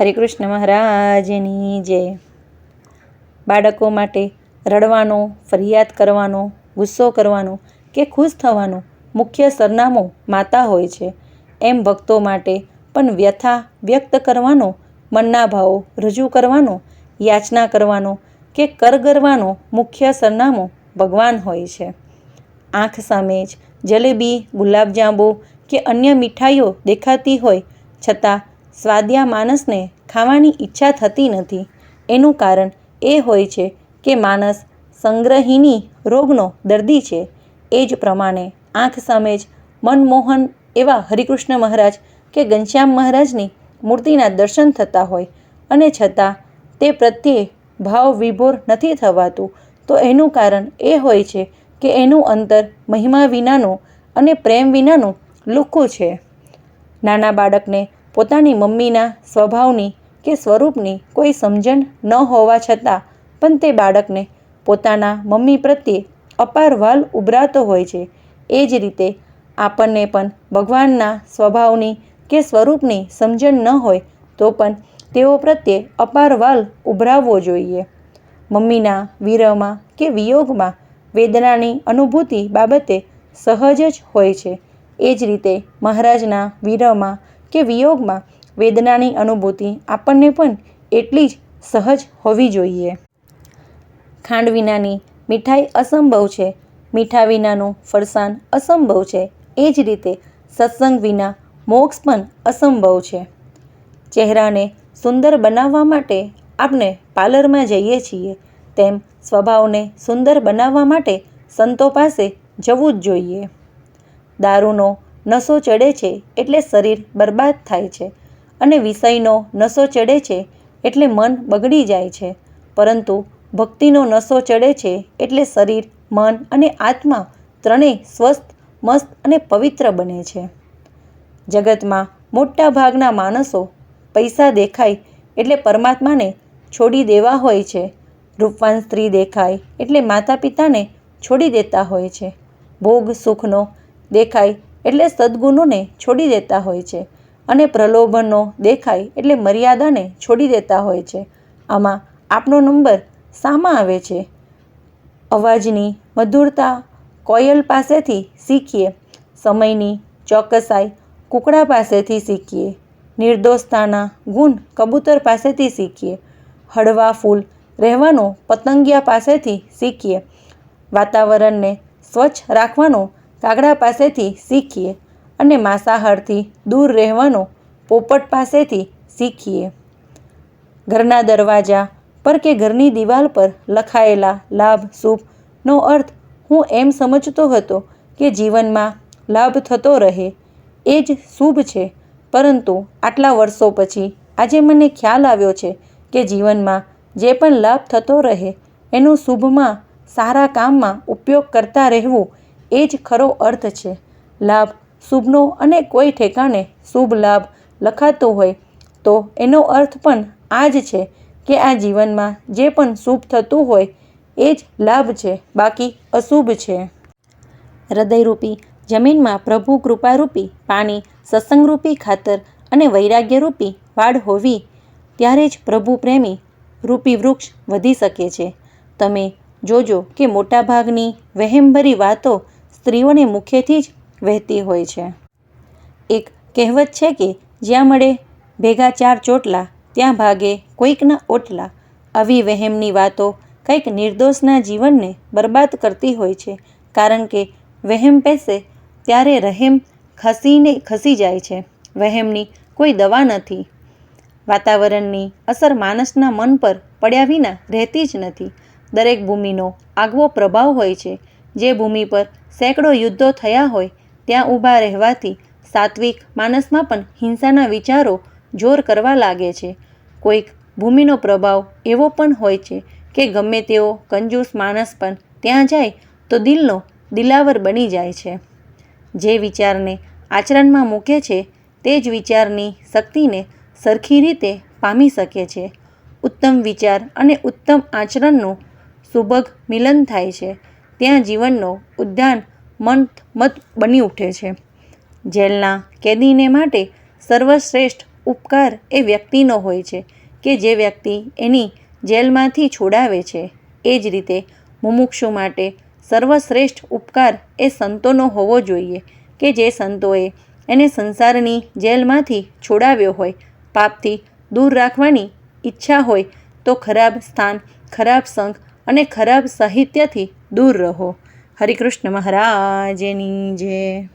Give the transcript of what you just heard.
હરિકૃષ્ણ મહારાજની જય. બાળકો માટે રડવાનો, ફરિયાદ કરવાનો, ગુસ્સો કરવાનો કે ખુશ થવાનું મુખ્ય સરનામું માતા હોય છે. એમ ભક્તો માટે પણ વ્યથા વ્યક્ત કરવાનો, મનના ભાવો રજૂ કરવાનો, યાચના કરવાનો કે કરગરવાનો મુખ્ય સરનામું ભગવાન હોય છે. આંખ સામે જ જલેબી, ગુલાબજાંબુ કે અન્ય મીઠાઈઓ દેખાતી હોય છતાં સ્વાદિયા માણસને ખાવાની ઈચ્છા થતી નથી. એનું કારણ એ હોય છે કે માણસ સંગ્રહીની રોગનો દર્દી છે. એ જ પ્રમાણે આંખ સામે જ મનમોહન એવા હરિકૃષ્ણ મહારાજ કે ઘનશ્યામ મહારાજની મૂર્તિના દર્શન થતા હોય અને છતાં તે પ્રત્યે ભાવ વિભોર નથી થવાતું. તો એનું કારણ એ હોય છે કે એનું અંતર મહિમા વિનાનું અને પ્રેમ વિનાનું લુખ્ખું છે. નાના બાળકને પોતાની મમ્મીના સ્વભાવની કે સ્વરૂપની કોઈ સમજણ ન હોવા છતાં પણ તે બાળકને પોતાના મમ્મી પ્રત્યે અપાર વાલ ઉભરાતો હોય છે. એ જ રીતે આપણને પણ ભગવાનના સ્વભાવની કે સ્વરૂપની સમજણ ન હોય તો પણ તેઓ પ્રત્યે અપાર વાલ ઉભરાવવો જોઈએ. મમ્મીના વિરહમાં કે વિયોગમાં વેદનાની અનુભૂતિ બાબતે સહજ જ હોય છે. એ જ રીતે મહારાજના વિરહમાં કે વિયોગમાં વેદનાની અનુભૂતિ આપણને પણ એટલી જ સહજ હોવી જોઈએ. ખાંડ વિનાની મીઠાઈ અસંભવ છે. મીઠા વિનાનું ફરસાણ અસંભવ છે. એ જ રીતે સત્સંગ વિના મોક્ષ પણ અસંભવ છે. ચહેરાને સુંદર બનાવવા માટે આપણે પાર્લરમાં જઈએ છીએ તેમ સ્વભાવને સુંદર બનાવવા માટે સંતો પાસે જવું જ જોઈએ. દારૂનો નશો ચડે છે એટલે શરીર બરબાદ થાય છે અને વિષયનો નશો ચડે છે એટલે મન બગડી જાય છે. પરંતુ ભક્તિનો નશો ચડે છે એટલે શરીર, મન અને આત્મા ત્રણેય સ્વસ્થ, મસ્ત અને પવિત્ર બને છે. જગતમાં મોટા ભાગના માણસો પૈસા દેખાય એટલે પરમાત્માને છોડી દેવા હોય છે. રૂપવાન સ્ત્રી દેખાય એટલે માતા પિતાને છોડી દેતા હોય છે. ભોગ સુખનો દેખાય એટલે સદ્ગુણોને છોડી દેતા હોય છે અને પ્રલોભનો દેખાય એટલે મર્યાદાને છોડી દેતા હોય છે. આમાં આપનો નંબર શામાં આવે છે? અવાજની મધુરતા કોયલ પાસેથી શીખીએ. સમયની ચોકસાઈ કુકડા પાસેથી શીખીએ. નિર્દોષતાના ગુણ કબૂતર પાસેથી શીખીએ. હળવા ફૂલ રહેવાનો પતંગિયા પાસેથી શીખીએ. વાતાવરણને સ્વચ્છ રાખવાનો કાગડા પાસેથી શીખીએ અને માંસાહારથી દૂર રહેવાનો પોપટ પાસેથી શીખીએ. ઘરના દરવાજા પર કે ઘરની દિવાલ પર લખાયેલા લાભ શુભનો અર્થ હું એમ સમજતો હતો કે જીવનમાં લાભ થતો રહે એ જ શુભ છે. પરંતુ આટલા વર્ષો પછી આજે મને ખ્યાલ આવ્યો છે કે જીવનમાં જે પણ લાભ થતો રહે એનું શુભમાં સારા કામમાં ઉપયોગ કરતા રહેવું એ જ ખરો અર્થ છે. લાભ શુભનો અને કોઈ ઠેકાણે શુભ લાભ લખાતો હોય તો એનો અર્થ પણ આ જ છે કે આ જીવનમાં જે પણ શુભ થતું હોય એ જ લાભ છે, બાકી અશુભ છે. હૃદયરૂપી જમીનમાં પ્રભુ કૃપારૂપી, પાણી સત્સંગરૂપી ખાતર અને વૈરાગ્યરૂપી વાડ હોવી ત્યારે જ પ્રભુ પ્રેમી રૂપી વૃક્ષ વધી શકે છે. તમે જોજો કે મોટાભાગની વહેમભરી વાતો સ્ત્રીઓને મુખેથી જ વહેતી હોય છે. એક કહેવત છે કે, જ્યાં મળે ભેગા ચાર ચોટલા, ત્યાં ભાગે કોઈકના ઓટલા. આવી વહેમની વાતો કંઈક નિર્દોષના જીવનને બરબાદ કરતી હોય છે, કારણ કે વહેમ પેસે ત્યારે રહેમ ખસીને ખસી જાય છે. વહેમની કોઈ દવા નથી. વાતાવરણની અસર માણસના મન પર પડ્યા વિના રહેતી જ નથી. દરેક ભૂમિનો આગવો પ્રભાવ હોય છે. જે ભૂમિ પર સેંકડો યુદ્ધો થયા હોય, ત્યાં ઊભા રહેવાથી સાત્વિક માણસમાં પણ હિંસાના વિચારો જોર કરવા લાગે છે. કોઈક ભૂમિનો પ્રભાવ એવો પણ હોય છે કે ગમે તેવો કંજૂસ માણસ પણ ત્યાં જાય તો દિલનો દિલાવર બની જાય છે. જે વિચારને આચરણમાં મૂકે છે, તે જ વિચારની શક્તિને સરખી રીતે પામી શકે છે. ઉત્તમ વિચાર અને ઉત્તમ આચરણનું સુભગ મિલન થાય છે. ત્યાં જીવનનો ઉદ્યાન મંત મત બની ઉઠે છે. જેલના કેદીને માટે સર્વશ્રેષ્ઠ ઉપકાર એ વ્યક્તિનો હોય છે કે જે વ્યક્તિ એની જેલમાંથી છોડાવે છે. એ જ રીતે મુમુક્ષુ માટે સર્વશ્રેષ્ઠ ઉપકાર એ સંતોનો હોવો જોઈએ કે જે સંતોએ એને સંસારની જેલમાંથી છોડાવ્યો હોય. પાપથી દૂર રાખવાની ઈચ્છા હોય તો ખરાબ સ્થાન, ખરાબ સંગ અને ખરાબ સાહિત્યથી દૂર રહો. હરિકૃષ્ણ મહારાજની જય.